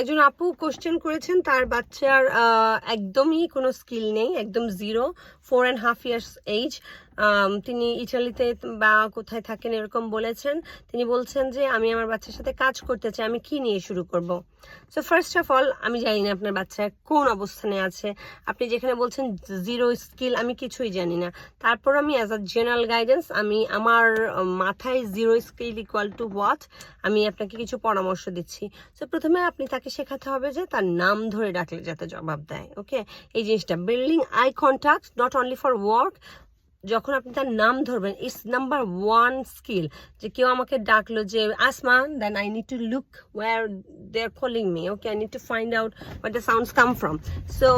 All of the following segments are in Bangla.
একজন আপু কোশ্চেন করেছেন, তার বাচ্চার একদমই কোনো স্কিল নেই, একদম zero four and half years age তিনি ইটালিতে বা কোথায় থাকেন এরকম বলেছেন। তিনি বলছেন যে, আমি আমার বাচ্চার সাথে কাজ করতে চাই, আমি কি নিয়ে শুরু করব? সো ফার্স্ট অফ অল আমি জানি না আপনার বাচ্চা কোন অবস্থানে আছে। আপনি যেখানে বলছেন জিরো স্কিল আমি কিছুই জানি না। তারপর আমি অ্যাজ আ জেনারেল গাইডেন্স আমি আমার মাথায় zero skill equal to what আমি আপনাকে কিছু পরামর্শ দিচ্ছি। সো প্রথমে আপনি তাকে শেখাতে হবে যে, তার নাম ধরে ডাকলে যাতে জবাব দেয় ওকে এই জিনিসটা building eye contact not only for work যখন আপনি তার নাম ধরবেন ইটস নাম্বার ওয়ান স্কিল যে কেউ আমাকে ডাকলো যে, Asma then I need to look where they are calling me okay I need to find out where the sounds come from so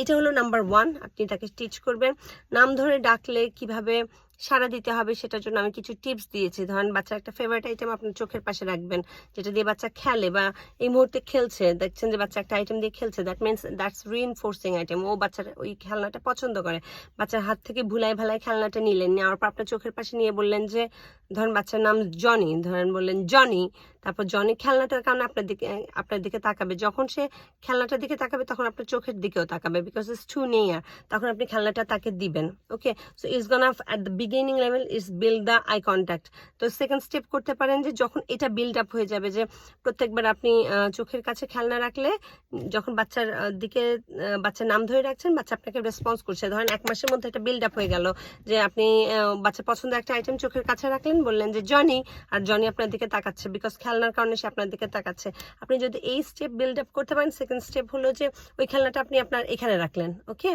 এটা হলো নাম্বার ওয়ান আপনি তাকে টিচ করবেন। নাম ধরে ডাকলে কীভাবে সাড়া দিতে হবে সেটার জন্য আমি কিছু টিপস দিয়েছি। ধরেন বাচ্চার একটা ফেভারিট আইটেম আপনার চোখের পাশে রাখবেন, যেটা দিয়ে বাচ্চা খেলে বা এই মুহূর্তে খেলছে, দেখছেন যে বাচ্চা একটা আইটেম দিয়ে খেলছে that means that's reinforcing item ও বাচ্চার ওই খেলনাটা পছন্দ করে। বাচ্চার হাত থেকে ভুলাই ভালাই খেলনাটা নিলেন, নেওয়ার পর আপনার চোখের পাশে নিয়ে বললেন যে, ধরেন বাচ্চার নাম জনি, ধরেন বললেন জনি তারপর জনি খেলনাটার কারণে আপনার দিকে আপনার দিকে তাকাবে। যখন সে খেলনাটার দিকে তাকাবে তখন আপনার চোখের দিকেও তাকাবে বিকজ ইটস টু নেয়ার তখন আপনি খেলনাটা তাকে দিবেন okay so it's gone at the beginning level is build the eye contact তো সেকেন্ড স্টেপ করতে পারেন যে যখন এটা বিল্ড আপ হয়ে যাবে যে প্রত্যেকবার আপনি চোখের কাছে খেলনা রাখলে যখন বাচ্চার দিকে বাচ্চার নাম ধরে রাখছেন বাচ্চা আপনাকে রেসপন্স করছে। ধরেন এক মাসের মধ্যে একটা বিল্ড আপ হয়ে গেল যে আপনি আহ, বাচ্চার পছন্দের একটা আইটেম চোখের কাছে রাখলেন বললেন যে জনি আর জনি আপনার দিকে তাকাচ্ছে বিকজ খেলনার কারণে সে আপনার দিকে তাকাচ্ছে। আপনি যদি এই স্টেপ বিল্ড আপ করতে পারেন সেকেন্ড স্টেপ হলো যে ওই খেলনাটা আপনি আপনার এখানে রাখলেন ওকে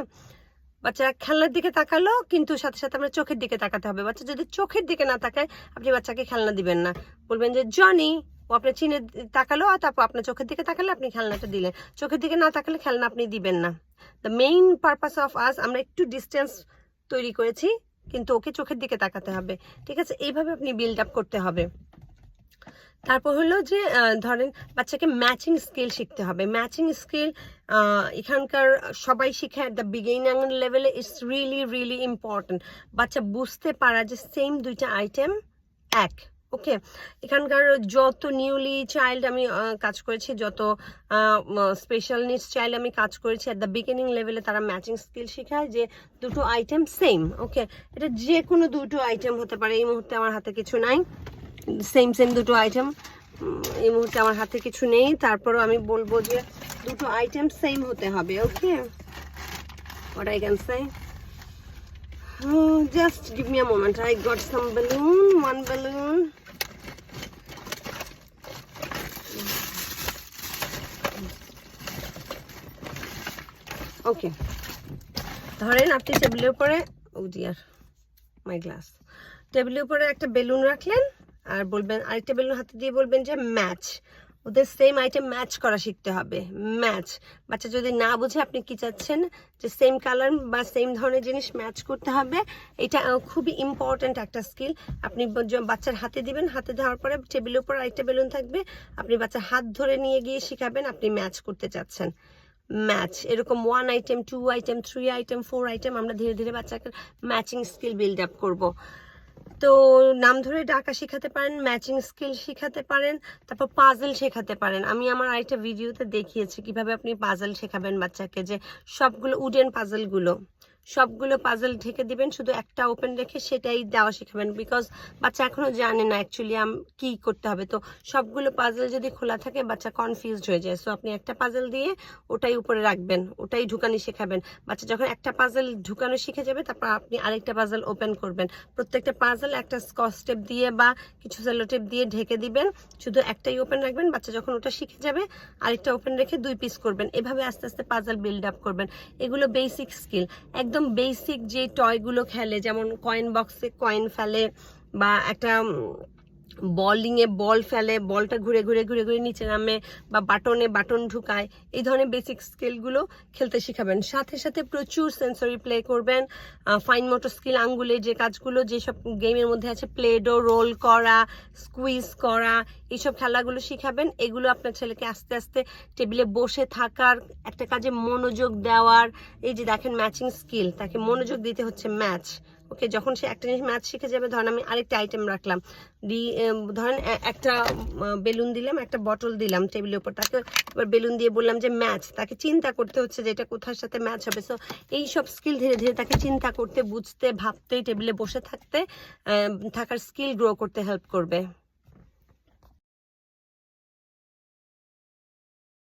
বাচ্চা খেলনার দিকে তাকালো, কিন্তু সাথে সাথে আমরা চোখের দিকে তাকাতে হবে। বাচ্চা যদি চোখের দিকে না তাকায়, আপনি বাচ্চাকে খেলনা দিবেন না। বলবেন যে, জনি, ও আপনার চিনে তাকালো, আর তারপর আপনার চোখের দিকে তাকালে আপনি খেলনাটা দিলেন। চোখের দিকে না তাকালে খেলনা আপনি দিবেন না। The main purpose of us আমরা একটু ডিস্টেন্স তৈরি করেছি, কিন্তু ওকে চোখের দিকে তাকাতে হবে। ঠিক আছে? এইভাবে আপনি বিল্ড আপ করতে হবে। তারপর হলো যে ধরেন বাচ্চাকে ম্যাচিং স্কিল শিখতে হবে। ম্যাচিং স্কিল এখানকার সবাই শিখে অ্যাট দ্য বিগিনিং লেভেলে ইটস রিয়েলি রিয়েলি ইম্পর্টেন্ট বাচ্চা বুঝতে পারা যে সেম দুইটা আইটেম এক ওকে এখানকার যত নিউলি চাইল্ড আমি কাজ করেছি, যত স্পেশাল নিডস চাইল্ড আমি কাজ করেছি অ্যাট দ্য বিগিনিং লেভেলে তারা ম্যাচিং স্কিল শেখায় যে দুটো আইটেম সেম ওকে এটা যে কোনো দুটো আইটেম হতে পারে, এই মুহূর্তে আমার হাতে কিছু নাই। সেম সেম দুটো আইটেম এই মুহূর্তে আমার হাতে কিছু নেই। তারপরও আমি বলব যে দুটো আইটেম সেম হতে হবে okay what I can say? Oh, just give me a moment. Got some balloon one balloon. ওকে ধরেন আপনি টেবিলের উপরে ও ডিয়ার মাই গ্লাস টেবিলের উপরে একটা বেলুন রাখলেন আর বলবেন, আরেকটা বেলুন হাতে দিয়ে বলবেন যে ম্যাচ। ওদের সেম আইটেম ম্যাচ করা শিখতে হবে। ম্যাচ। বাচ্চা যদি না বুঝে, আপনি কি চাচ্ছেন? যে সেম কালার বা সেম ধরনের জিনিস ম্যাচ করতে হবে। এটা খুবই ইম্পর্ট্যান্ট একটা স্কিল আপনি বাচ্চার হাতে দিবেন। হাতে দেওয়ার পরে টেবিলের উপর আরেকটা বেলুন থাকবে। আপনি বাচ্চার হাত ধরে নিয়ে গিয়ে শিখাবেন আপনি ম্যাচ করতে চাচ্ছেন। ম্যাচ। এরকম one item two item three item four item আমরা ধীরে ধীরে বাচ্চাকে ম্যাচিং স্কিল বিল্ড আপ করব। তো নাম ধরে ডাকা শেখাতে পারেন ম্যাচিং স্কিল শেখাতে পারেন, তারপর পাজল শেখাতে পারেন। আমি আমার আরেকটা ভিডিওতে দেখিয়েছি কীভাবে আপনি পাজল শেখাবেন বাচ্চাকে, যে সবগুলো উডেন পাজলগুলো সবগুলো পাজল ঢেকে দিবেন, শুধু একটা ওপেন রেখে সেটাই দেওয়া শিখাবেন। বিকজ বাচ্চা এখনও জানে না অ্যাকচুয়ালি কি করতে হবে। তো সবগুলো পাজল যদি খোলা থাকে, বাচ্চা কনফিউজড হয়ে যায়। সো আপনি একটা পাজল দিয়ে ওটাই উপরে রাখবেন, ওটাই ঢুকানি শেখাবেন। বাচ্চা যখন একটা পাজল ঢুকানো শিখে যাবে, তারপর আপনি আরেকটা পাজল ওপেন করবেন। প্রত্যেকটা পাজল একটা স্কচ টেপ দিয়ে বা কিছু সেলো টেপ দিয়ে ঢেকে দিবেন। শুধু একটাই ওপেন রাখবেন, বাচ্চা যখন ওটা শিখে যাবে, আরেকটা ওপেন রেখে দুই পিস করবেন। এভাবে আস্তে আস্তে পাজল বিল্ড আপ করবেন। এগুলো বেসিক স্কিল একদম বেসিক যে টয়গুলো খেলে যেমন কয়েন বক্সে কয়েন ফেলে বা একটা বলিং এ বল ফেলে বলটা ঘুরে ঘুরে ঘুরে ঘুরে নিচে নামে বা বাটনে বাটন ঢুকায়, এই ধরনের বেসিক স্কিলগুলো খেলতে শিখাবেন। সাথে সাথে প্রচুর সেন্সরি প্লে করবেন। ফাইন মোটর স্কিল আঙ্গুলের যে কাজগুলো যেসব গেমের মধ্যে আছে প্লেডো রোল করা স্কুইজ করা, এইসব খেলাগুলো শিখাবেন। এগুলো আপনার ছেলেকে আস্তে আস্তে টেবিলে বসে থাকার, একটা কাজে মনোযোগ দেওয়ার, এই যে দেখেন ম্যাচিং স্কিল তাকে মনোযোগ দিতে হচ্ছে ম্যাচ ওকে যখন সে একটা জিনিস ম্যাথ শিখে যাবে, ধরেন আমি আরেকটা আইটেম রাখলাম। ডি ধরেন একটা বেলুন দিলাম, একটা বটল দিলাম টেবিলের উপর। তাকে এবার বেলুন দিয়ে বললাম যে ম্যাচ তাকে চিন্তা করতে হচ্ছে যে এটা কোথার সাথে ম্যাচ হবে। সো এই সব স্কিল ধীরে ধীরে তাকে চিন্তা করতে, বুঝতে, ভাবতে টেবিলে বসে থাকতে থাকার স্কিল গ্রো করতে হেল্প করবে।